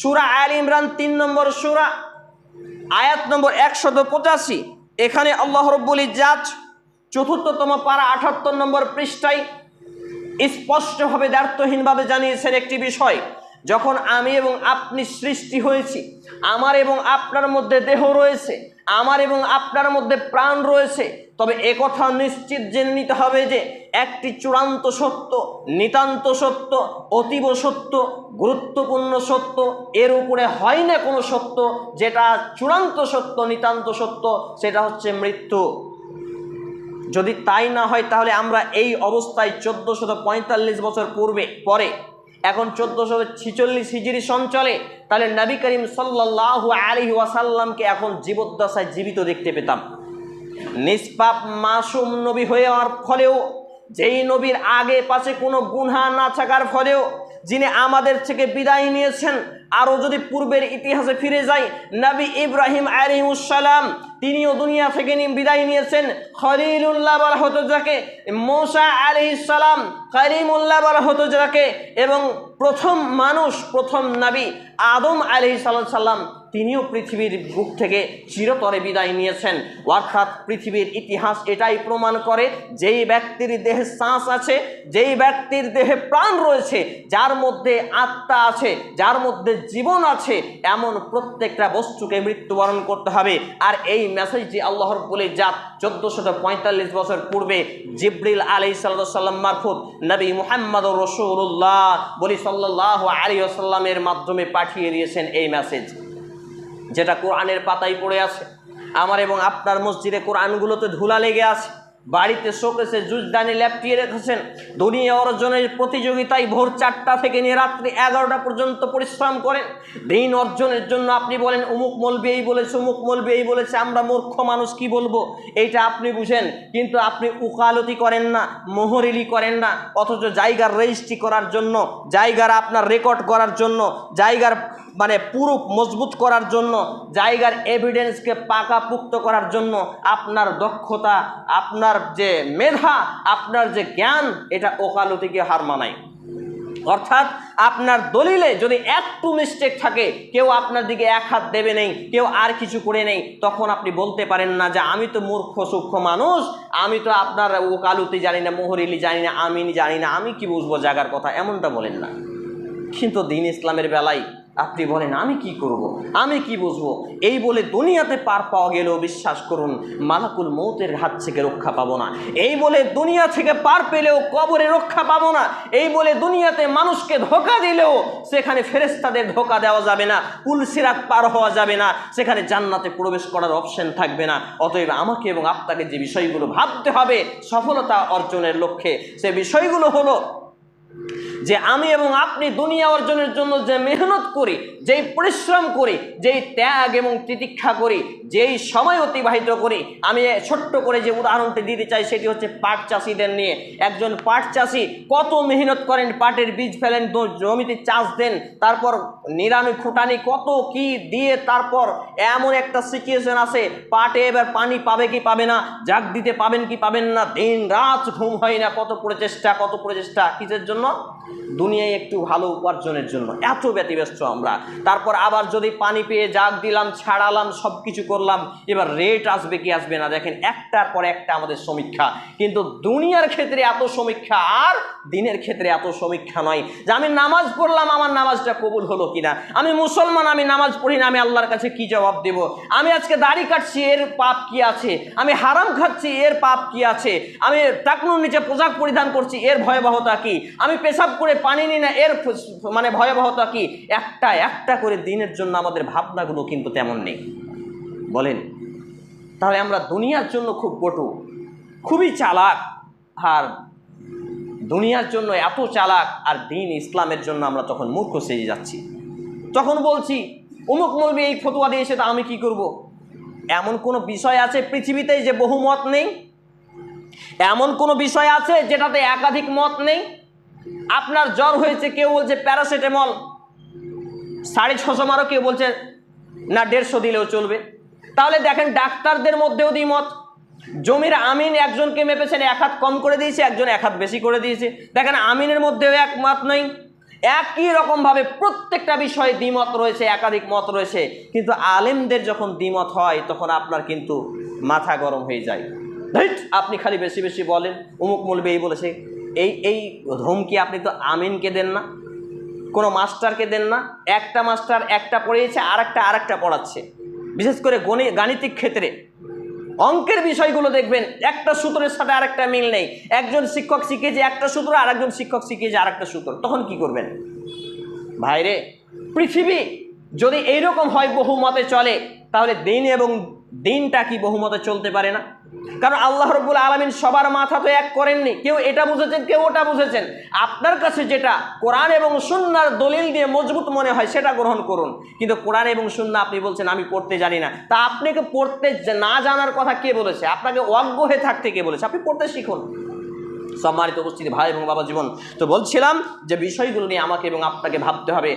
সুরা আল ইমরান তিন নম্বর সুরা, আয়াত নম্বর একশত পঁচাশি। এখানে আল্লাহ রব্বুল ইজাজ চতুর্থতম পারা আঠাত্তর নম্বর পৃষ্ঠায় স্পষ্টভাবে দ্বার্থহীনভাবে জানিয়েছেন একটি বিষয়, যখন আমি এবং আপনি সৃষ্টি হয়েছি, আমার এবং আপনার মধ্যে দেহ রয়েছে, আমার এবং আপনার মধ্যে প্রাণ রয়েছে তবে একথা নিশ্চিত জেনে নিতে হবে যে একটি চূড়ান্ত সত্য, নিতান্ত সত্য, অতীব সত্য, গুরুত্বপূর্ণ সত্য, এর উপরে হয় না কোনো সত্য, যেটা চূড়ান্ত সত্য, নিতান্ত সত্য, সেটা হচ্ছে মৃত্যু। যদি তাই না হয়, তাহলে আমরা এই অবস্থায় চোদ্দোশত পঁয়তাল্লিশ বছর পূর্বে, পরে, এখন চোদ্দোশো ছিচল্লিশ হিজড়ি সঞ্চলে, তাহলে নবী করিম সাল্লাহ আলী ওয়াসাল্লামকে এখন জীবদ্দশায় জীবিত দেখতে পেতাম। নিষ্পাপ মাসুম নবী হয়ে যাওয়ার ফলেও, যেই নবীর আগে পাশে কোনো গুনহা না থাকার ফলেও, যিনি আমাদের থেকে বিদায় নিয়েছেন, আরও যদি পূর্বের ইতিহাসে ফিরে যাই, নবী ইব্রাহিম আলিমুসালাম তিনিও দুনিয়া থেকে বিদায় নিয়েছেন। খলিলুল্লাহ বলা হতো যাকে, মোসা আলি সালাম, করিমুল্লাহ বলা হতো যাকে, এবং প্রথম মানুষ, প্রথম নবী আদম আলি সাল্লাম তিনিও পৃথিবীর বুক থেকে চিরতরে বিদায় নিয়েছেন। অর্থাৎ পৃথিবীর ইতিহাস এটাই প্রমাণ করে যেই ব্যক্তির দেহে শ্বাস আছে, যেই ব্যক্তির দেহে প্রাণ রয়েছে, যার মধ্যে আত্মা আছে, যার মধ্যে জীবন আছে, এমন প্রত্যেকটা বস্তুকে মৃত্যুবরণ করতে হবে। আর এই মেসেজটি আল্লাহর বলে জাত চোদ্দোশত পঁয়তাল্লিশ বছর পূর্বে জিব্রিল আলি সাল্লাম মারফুত নবী মুহাম্মদ রসুল্লাহ বলি সাল্লাহ আলী আসাল্লামের মাধ্যমে পাঠিয়ে দিয়েছেন এই মেসেজ। যেটা কোরআনের পাতায় পড়ে আছে। আমার এবং আপনার মসজিদে কোরআনগুলোতে ধুলা লেগে আছে। বাড়িতে শোকেসে জুজদানি ল্যাপটিয়ে রেখেছেন। দুনিয়া অর্জনের প্রতিযোগিতায় ভোর চারটা থেকে নিয়ে রাত্রি এগারোটা পর্যন্ত পরিশ্রম করেন। দিন অর্জনের জন্য আপনি বলেন, অমুক মলবি, এই বলেছে, অমুক মলবি, এই বলেছে, আমরা মূর্খ মানুষ, কি বলব? এইটা আপনি বুঝেন, কিন্তু আপনি উকালতি করেন না, মোহরিলি করেন না। অথচ জায়গার রেজিস্ট্রি করার জন্য, জায়গার আপনার রেকর্ড করার জন্য, জায়গার মানে পুরো মজবুত করার জন্য, জায়গার এভিডেন্সকে পাকাপুক্ত করার জন্য আপনার দক্ষতা, আপনার যে মেধা, আপনার যে জ্ঞান, এটা ওকালতিকে হার মানায়। অর্থাৎ আপনার দলিলে যদি একটু মিস্টেক থাকে, কেউ আপনার দিকে এক হাত দেবে নেই, কেউ আর কিছু করে নেই, তখন আপনি বলতে পারেন না যে, আমি তো মূর্খ, সূক্ষ্ম মানুষ, আমি তো আপনার ওকালতি জানি না, মোহরিলি জানি না, আমিন জানি না, আমি কি বুঝব জায়গার কথা? এমনটা বলেন না। কিন্তু দিন ইসলামের বেলায় আপনি বলেন, আমি কি করব। আমি কি বুঝব? এই বলে দুনিয়াতে পার পাওয়া গেলেও বিশ্বাস করুন, মালাকুল মৌতের হাত থেকে রক্ষা পাবো না। এই বলে দুনিয়া থেকে পার পেলেও কবরে রক্ষা পাবো না। এই বলে দুনিয়াতে মানুষকে ধোকা দিলেও সেখানে ফেরেস্তাদের ধোকা দেওয়া যাবে না পুলসিরাত পার হওয়া যাবে না, সেখানে জান্নাতে প্রবেশ করার অপশন থাকবে না। অতএব আমাকে এবং আপনাকে যে বিষয়গুলো ভাবতে হবে সফলতা অর্জনের লক্ষ্যে, সে বিষয়গুলো হলো যে আমি এবং আপনি দুনিয়া অর্জনের জন্য যে মেহনত করি, যেই পরিশ্রম করি, যেই ত্যাগ এবং তিতিক্ষা করি, যেই সময় অতিবাহিত করি, আমি ছোট্ট করে যে উদাহরণটি দিতে চাই সেটি হচ্ছে পাট চাষিদের নিয়ে। একজন পাট চাষি কত মেহনত করেন, পাটের বীজ ফেলেন জমিতে চাষ দেন, তারপর নিরানি ফুটানি কত কি দিয়ে তারপর এমন একটা সিচুয়েশন আছে, পাটে এবার পানি পাবে কি পাবে না, জাগ দিতে পাবেন কি পাবেন না দিন রাত ঘুম হয় না, কত প্রচেষ্টা কত প্রচেষ্টা, কিসের জন্য? দুনিয়ায় একটু ভালো উপার্জনের জন্য। এত ব্যতিব্যস্ত আমরা। তারপর আবার যদি পানি পেয়ে জাগ দিলাম, ছাড়ালাম সব কিছু করলাম, এবার রেট আসবে কি আসবে না? দেখেন, একটার পর একটা আমাদের সমীক্ষা। কিন্তু দুনিয়ার ক্ষেত্রে এত সমীক্ষা আর দিনের ক্ষেত্রে এত সমীক্ষা নয়। যে আমি নামাজ পড়লাম, আমার নামাজটা কবুল হলো কিনা? আমি মুসলমান, আমি নামাজ পড়ি না, আমি আল্লাহর কাছে কি জবাব দেব? আমি আজকে দাড়ি কাটছি, এর পাপ কি আছে? আমি হারাম খাচ্ছি, এর পাপ কি আছে? আমি টাকনুর নিচে পোশাক পরিধান করছি, এর ভয়াবহতা কি? আমি পেশাব করে পানি নিই না, এর মানে ভয়াবহতা কি? একটা একটা করে দিনের জন্য আমাদের ভাবনাগুলো কিন্তু তেমন নেই। বলেন? তাহলে আমরা দুনিয়ার জন্য খুব পটু খুবই চালাক, আর দুনিয়ার জন্য এত চালাক, আর দিন ইসলামের জন্য আমরা তখন মূর্খ সেজে যাচ্ছি। তখন বলছি, অমুক মলবি এই ফতোয়া দিয়েছে তা আমি কি করব। এমন কোনো বিষয় আছে পৃথিবীতে যে বহুমত নেই? এমন কোনো বিষয় আছে যেটাতে একাধিক মত নেই? আপনার জ্বর হয়েছে, কেউ বলছে প্যারাসিটামল, সাড়ে ছশো মারো কেউ বলছে, না, দেড়শো দিলেও চলবে। তাহলে দেখেন, ডাক্তারদের মধ্যেও দ্বিমত। জমির আমিন একজনকে মেপেছেন, এক হাত কম করে দিয়েছে, একজন এক হাত বেশি করে দিয়েছে। দেখেন, আমিনের মধ্যেও এক মত নেই। একই রকমভাবে প্রত্যেকটা বিষয়ে দ্বিমত রয়েছে, একাধিক মত রয়েছে। কিন্তু আলেমদের যখন দ্বিমত হয়, তখন আপনার কিন্তু মাথা গরম হয়ে যায়। আপনি খালি বেশি বেশি বলেন অমুক মূলবে এই বলেছে। এই এই ধমকি আপনি তো আমিনকে দেন না, কোনো মাস্টারকে দেন না, একটা মাস্টার একটা পড়িয়েছে আর একটা আর একটা পড়াচ্ছে। বিশেষ করে গণি, গাণিতিক ক্ষেত্রে। অঙ্কের বিষয়গুলো দেখবেন, একটা সূত্রের সাথে আরেকটা মিল নেই। একজন শিক্ষক শিখিয়েছে একটা সূত্র আর একজন শিক্ষক শিখিয়েছে আর একটা সূত্র। তখন কি করবেন? ভাইরে, পৃথিবী যদি এইরকম হয় বহুমতে চলে, তাহলে দিন এবং দিনটা কি বহুমতে চলতে পারে না? কারণ আল্লাহ রব্বুল আলমিন সবার মাথা তো এক করেননি। কেউ এটা বুঝেছেন, কেউ ওটা বুঝেছেন। আপনার কাছে যেটা কোরআন এবং সুন্নার দলিল দিয়ে মজবুত মনে হয়, সেটা গ্রহণ করুন। কিন্তু কোরআন এবং সুন্না আপনি বলছেন, আমি পড়তে জানি না। তা আপনাকে পড়তে না জানার কথা কে বলেছে? আপনাকে অজ্ঞ হয়ে থাকতে কে বলেছে? আপনি পড়তে শিখুন। সম্মানিত উপস্থিতি, ভাই এবং বাবা জীবন। তো বলছিলাম যে বিষয়গুলো নিয়ে আমাকে এবং আপনাকে ভাবতে হবে।